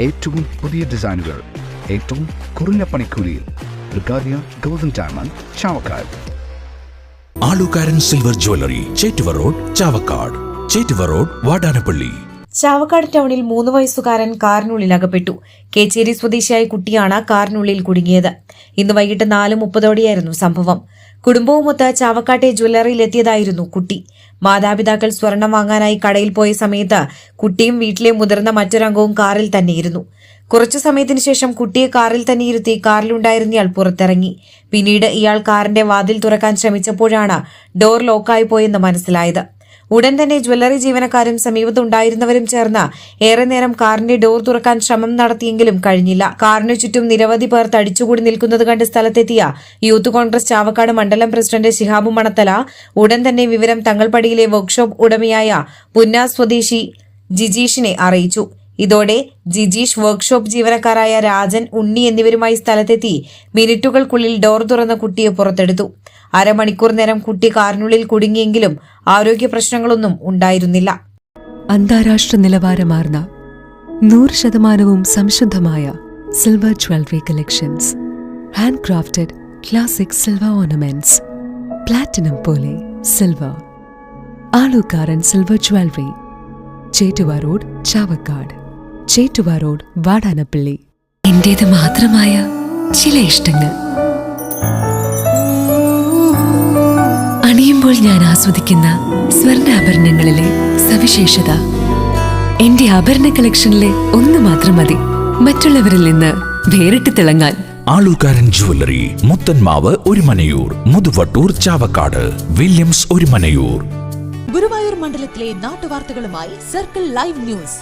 ഏറ്റവും പുതിയ ഡിസൈനുകൾ ഏറ്റവും കുറഞ്ഞ പണിക്കൂലിയിൽ ബ്രിഗാദിയ golden diamond Chavakkad. Alukkaran silver jewellery Chettuva road Chavakkad. Chettuva road Vadanappally. Chavakkad ടൗണിൽ മൂന്ന് വയസ്സുകാരൻ കാറിനുള്ളിൽ അകപ്പെട്ടു. കേച്ചേരി സ്വദേശിയായ കുട്ടിയാണ് കാറിനുള്ളിൽ കുടുങ്ങിയത്. ഇന്ന് വൈകിട്ട് നാല് മുപ്പതോടെയായിരുന്നു സംഭവം. കുടുംബവുമൊത്ത് ചാവക്കാട്ടെ ജ്വല്ലറിയിലെത്തിയതായിരുന്നു കുട്ടി. മാതാപിതാക്കൾ സ്വർണം വാങ്ങാനായി കടയിൽ പോയ സമയത്ത് കുട്ടിയും വീട്ടിലെ മുതിർന്ന മറ്റൊരംഗവും കാറിൽ തന്നെയിരുന്നു. കുറച്ചു സമയത്തിന് ശേഷം കുട്ടിയെ കാറിൽ തന്നെ ഇരുത്തി കാറിലുണ്ടായിരുന്നയാൾ പുറത്തിറങ്ങി. പിന്നീട് ഇയാൾ കാറിന്റെ വാതിൽ തുറക്കാൻ ശ്രമിച്ചപ്പോഴാണ് ഡോർ ലോക്കായി പോയെന്ന് മനസ്സിലായത്. ഉടൻ തന്നെ ജ്വല്ലറി ജീവനക്കാരും സമീപത്തുണ്ടായിരുന്നവരും ചേർന്ന് ഏറെ നേരം കാറിന്റെ ഡോർ തുറക്കാൻ ശ്രമം നടത്തിയെങ്കിലും കഴിഞ്ഞില്ല. കാറിനു ചുറ്റും നിരവധി പേർ തടിച്ചുകൂടി നിൽക്കുന്നത് കണ്ട് സ്ഥലത്തെത്തിയ യൂത്ത് കോൺഗ്രസ് ചാവക്കാട് മണ്ഡലം പ്രസിഡന്റ് ശിഹാബു മണത്തല ഉടൻ തന്നെ വിവരം തങ്ങൾപടിയിലെ വർക്ക്ഷോപ്പ് ഉടമയായ പുന്ന സ്വദേശി ജിജീഷിനെ അറിയിച്ചു. ഇതോടെ ജിജീഷ് വർക്ക്ഷോപ്പ് ജീവനക്കാരായ രാജൻ ഉണ്ണി എന്നിവരുമായി സ്ഥലത്തെത്തി. മിനിറ്റുകൾക്കുള്ളിൽ ഡോർ തുറന്ന കുട്ടിയെ പുറത്തെടുത്തു. അരമണിക്കൂർ നേരം കുട്ടി കാറിനുള്ളിൽ കുടുങ്ങിയെങ്കിലും ആരോഗ്യ പ്രശ്നങ്ങളൊന്നും ഉണ്ടായിരുന്നില്ല. അന്താരാഷ്ട്ര നിലവാരമാർന്ന നൂറ് ശതമാനവും സംശുദ്ധമായ silver jewellery collections hand crafted classic silver ornaments platinum പോലെ silver Alukkaran silver jewellery Chettuva road Chavakkad. Chettuva road Vadanappally. എന്റേത് മാത്രമായ ചില ഇഷ്ടങ്ങൾ. അണിയുമ്പോൾ ഞാൻ ആസ്വദിക്കുന്ന സ്വർണാഭരണങ്ങളിലെ സവിശേഷത. എന്റെ ആഭരണ കളക്ഷനിലെ ഒന്ന് മാത്രം മതി. മറ്റുള്ളവരിൽ നിന്ന് വേറിട്ട് തിളങ്ങാൻ. ആലുകാരൻ ജുവല്ലറി മുത്തൻമാവ് ഒരുമനയൂർ മുതുവട്ടൂർ ചാവക്കാട് വില്യംസ് ഒരുമനയൂർ ഗുരുവായൂർ മണ്ഡലത്തിലെ നാട്ടുവാർത്തകളുമായി സർക്കിൾ ലൈവ് ന്യൂസ്.